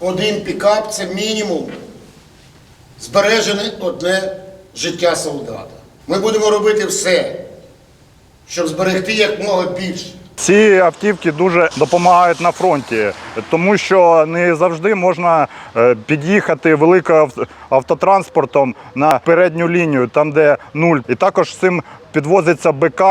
один пікап це мінімум збережене одне життя солдата. Ми будемо робити все, щоб зберегти якмога більше. Ці автівки дуже допомагають на фронті, тому що не завжди можна е, під'їхати великим автотранспортом на передню лінію, там де нуль. І також цим підвозиться БК.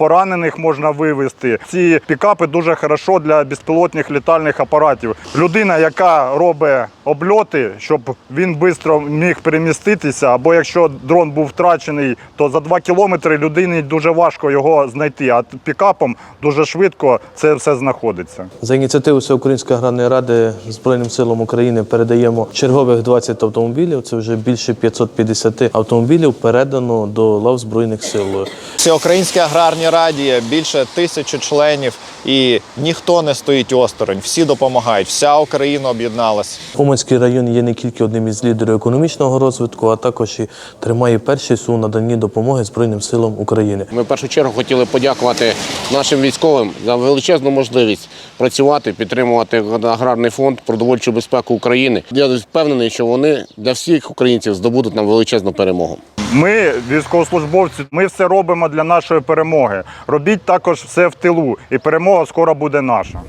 Поранених можна вивезти. Ці пікапи дуже хорошо для безпілотних літальних апаратів. Людина, яка робить обльоти, щоб він швидко міг переміститися, або якщо дрон був втрачений, то за 2 кілометри людині дуже важко його знайти. А пікапом дуже швидко це все знаходиться. За ініціативою Всеукраїнської аграрної ради Збройним силам України передаємо чергових 20 автомобілів. Це вже більше 550 автомобілів передано до лав Збройних сил. Всеукраїнській аграрній раді більше тисячі членів, і ніхто не стоїть осторонь. Всі допомагають, вся Україна об'єдналась. Уманський район є не тільки одним із лідерів економічного розвитку, а також і тримає першість у наданні допомоги Збройним силам України. Ми в першу чергу хотіли подякувати нашим військовим за величезну можливість працювати, підтримувати аграрний фонд, продовольчу безпеку України. Я впевнений, що вони для всіх українців здобудуть нам величезну перемогу. Ми, військовослужбовці, ми все робимо для нашої перемоги. Робіть також все в тилу, і перемога скоро буде наша.